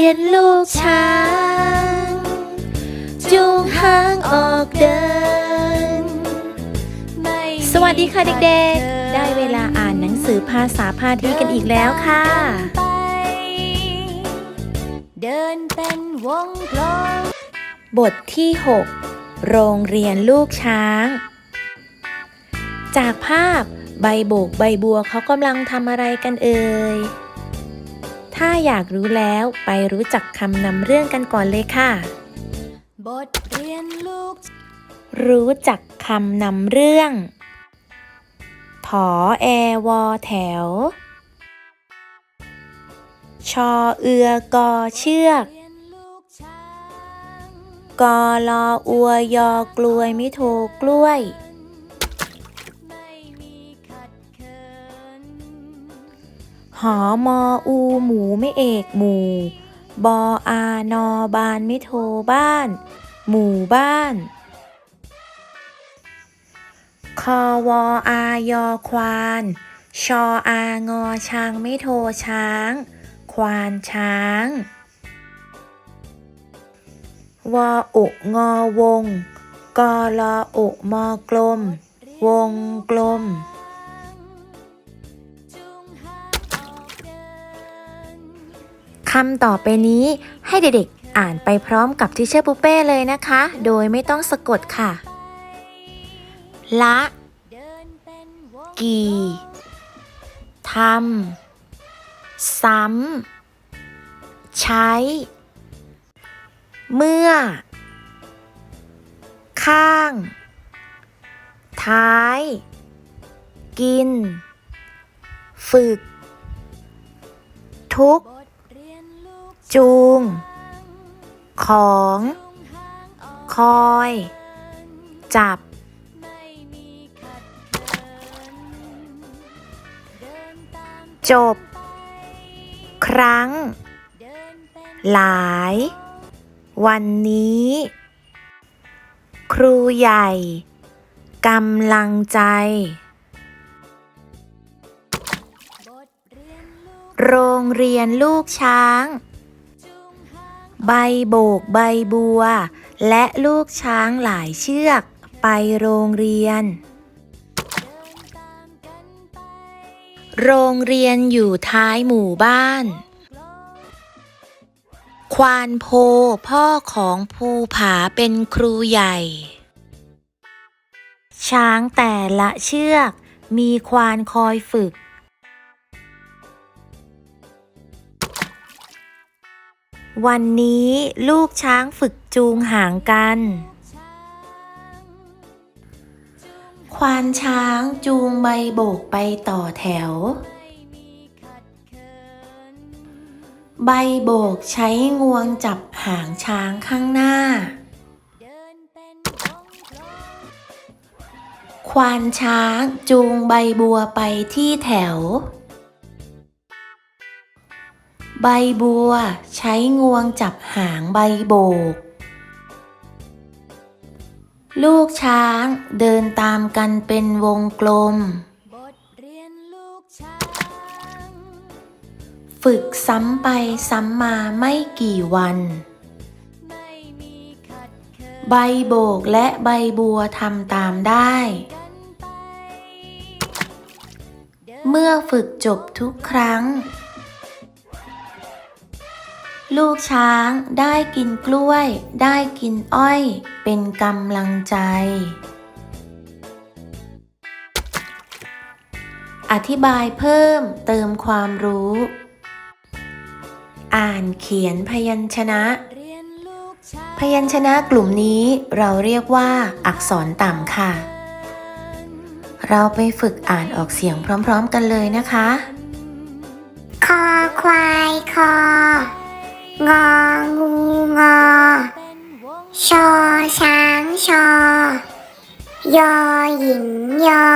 บทเรียนลูกช้าง จูงหางออกเดิน สวัสดีค่ะเด็กๆ ได้เวลาอ่านหนังสือภาษาพาทีกันอีกแล้วค่ะ เดินเป็นวงกลมบทที่ 6 โรงเรียนลูกช้าง จากภาพใบโบกใบบัวเขากำลังทำอะไรกันเอ่ย ถ้าอยากรู้แล้วไปรู้จักคำนำเรื่องกันก่อนเลยค่ะ บทเรียนลูก รู้จักคำนำเรื่องผอแอวอแถว ชอเอือกอเชือก กอลออัวยอกลวยม่โทกล้วยไม่ หอมออูหมูไม่เอกหมู่บออานอบานไม่โทบ้าน หมู่บ้านคอวออายอควาน ชออางอช้างไม่โทช้าง ควานช้างวออุงอวงกอลออุมอกลม วงกลม คำต่อไปนี้ให้เด็กๆอ่านไปพร้อมกับทิเชอร์ปุเป้เลยนะคะ โดยไม่ต้องสะกดค่ะ ละ กี่ทำซ้ำ ใช้ เมื่อ ข้าง ท้าย กิน ฝึก ทุก จูง ของ คอย จับ จบ ครั้ง หลาย วันนี้ ครูใหญ่กำลังใจ โรงเรียนลูกช้าง ใบโบกใบบัว และลูกช้างหลายเชือก ไปโรงเรียน โรงเรียนอยู่ท้ายหมู่บ้าน ควานโพพ่อของภูผาเป็นครูใหญ่ ช้างแต่ละเชือก มีควานคอยฝึก วันนี้ลูกช้างฝึกจูงหางกัน ควานช้างจูงใบโบกไปต่อแถว ใบโบกใช้งวงจับหางช้างข้างหน้า ควานช้างจูงใบบัวไปที่แถว ใบบัวใช้งวงจับหางใบโบก ลูกช้างเดินตามกันเป็นวงกลม ฝึกซ้ำไปซ้ำมาไม่กี่วัน ใบโบกและใบบัวทำตามได้ เมื่อฝึกจบทุกครั้ง ลูกช้างได้กินกล้วย ได้กินอ้อย เป็นกำลังใจ อธิบายเพิ่มเติมความรู้ อ่านเขียนพยัญชนะ พยัญชนะกลุ่มนี้เราเรียกว่า อักษรต่ำค่ะ เราไปฝึกอ่านออกเสียงพร้อมๆกันเลยนะคะ คอควายคอ งองูงอเป็นวงชอช้างชอ ยอหญิงยอ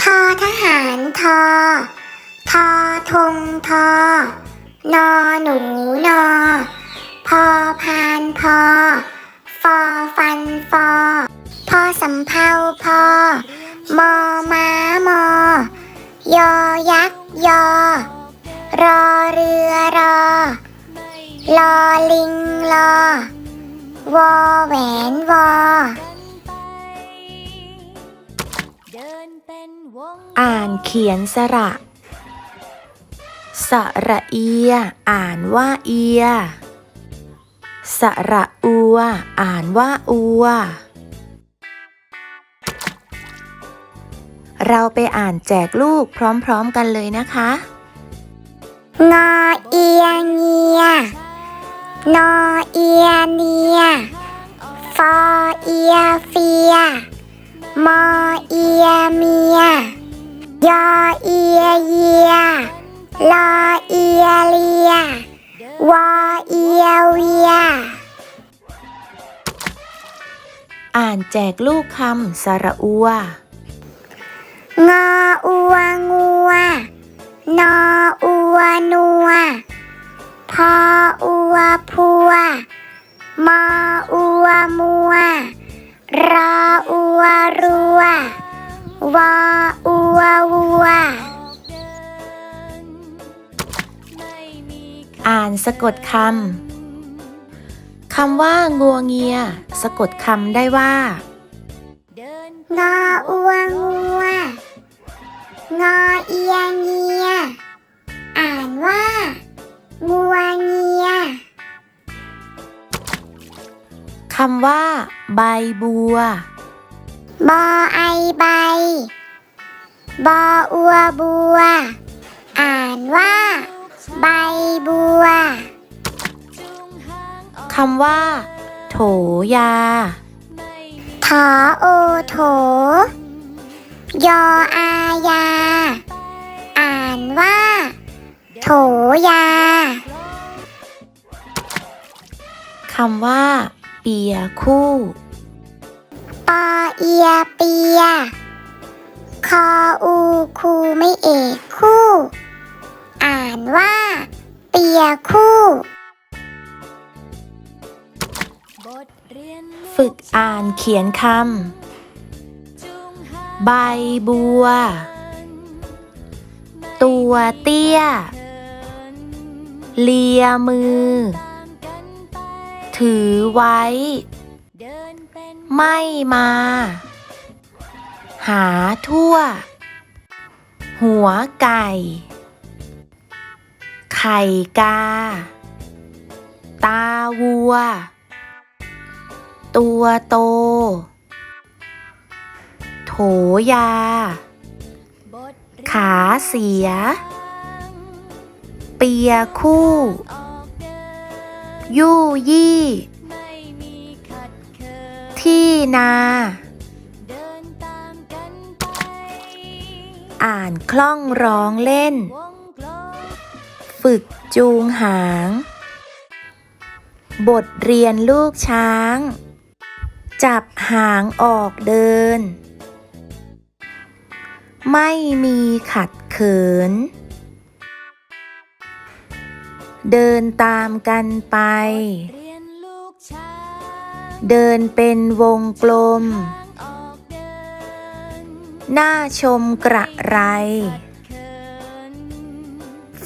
ทอทหารทอ ทอทงทอนอหนูนอ พอพานพอ ฟอฟันฟอ พอสำเภาพอ มอม้ามอ ยอยักษ์ยอ รอเรือรอไม่ลอลิงรอวอแหวนวอกันไปเดินเป็นวงอ่านเขียนสระ สระเอีย อ่านว่าเอีย สระอัว อ่านว่าอัว เราไปอ่านแจกลูกพร้อมๆกันเลยนะคะ งอเอียเงีย นอเอียเนีย ฟอเอียเฟีย มอเอียเมีย ยอเอียเยีย ลอเอียเลีย วอเอียเวีย อ่านแจกลูกคำสระอัวงอ พออัวพัว มออัวมัว รออัวรัว วออัววัวเดินไม่มีอ่านสะกดคำ คำว่างัวเงีย สะกดคำได้ว่าเดินงออัวงัว งอเอียเงีย อ่านว่างัว คำว่า ใบบัว บอไอใบ บออัวบัว อ่านว่า ใบบัวจูงหางออกคำว่า โถยาไม่ถอโอโถ ยออายา อ่านว่า โถยาคำว่าเปียคู่ ปอเอียเปีย คออูคูไม่เอกคู่ อ่านว่า เปียคู่บทเรียนลูฝึกอ่านเขียนคจูงหางำใบบัว ตัวเตี้ยเดินเลียมือตามกันไป ถือไว้ ไม่มา หาทั่ว หัวไก่ ไข่กา ตาวัว ตัวโต โถยา ขาเสีย เปียคู่ ยู่ยี่ ที่นา อ่านคล่องร้องเล่น ฝึกจูงหาง บทเรียนลูกช้าง จับหางออกเดิน ไม่มีขัดเขิน เดินตามกันไป เดินเป็นวงกลมทางออกเดินน่าชมกระไร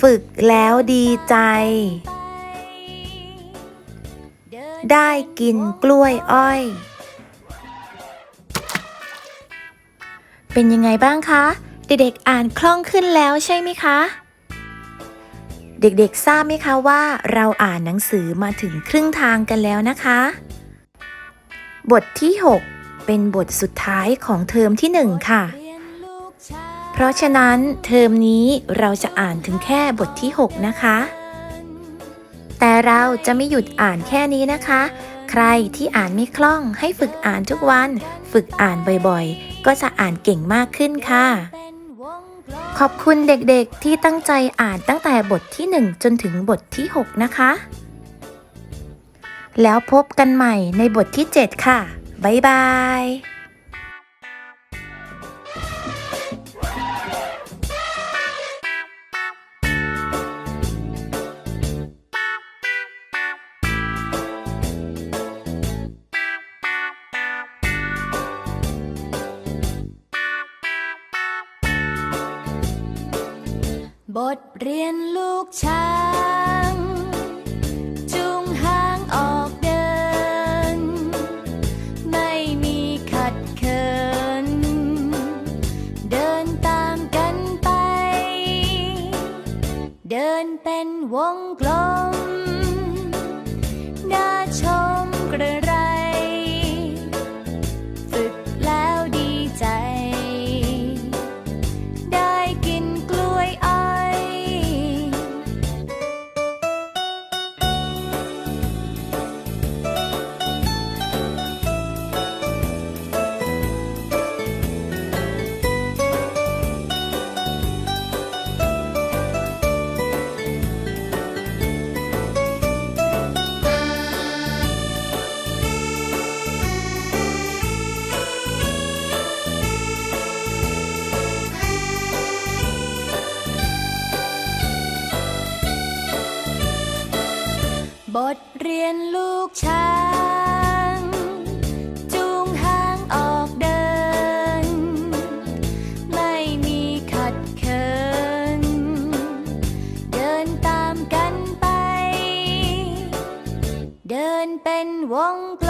ฝึกแล้วดีใจ ได้กินกล้วยอ้อย เป็นยังไงบ้างคะ เด็กๆอ่านคล่องขึ้นแล้วใช่ไหมคะ เด็กๆ ทราบไหมคะว่าเราอ่านหนังสือมาถึงครึ่งทางกันแล้วนะคะ บทที่ 6 เป็นบทสุดท้ายของเทอมที่ 1 ค่ะเรียนลูกช้างเพราะฉะนั้นเทอมนี้เราจะอ่านถึงแค่บทที่ 6 นะคะ แต่เราจะไม่หยุดอ่านแค่นี้นะคะ ใครที่อ่านไม่คล่องให้ฝึกอ่านทุกวัน ฝึกอ่านบ่อยๆ ก็จะอ่านเก่งมากขึ้นค่ะ ขอบคุณเด็กๆที่ตั้งใจอ่านตั้งแต่บทที่ 1 จนถึงบทที่ 6 นะคะ แล้วพบกันใหม่ในบทที่ 7 ค่ะ บ๊ายบาย เรียนลูกชาย เรียนลูกช้าง จูงหางออกเดิน ไม่มีขัดเขิน เดินตามกันไป เดินเป็นวงกล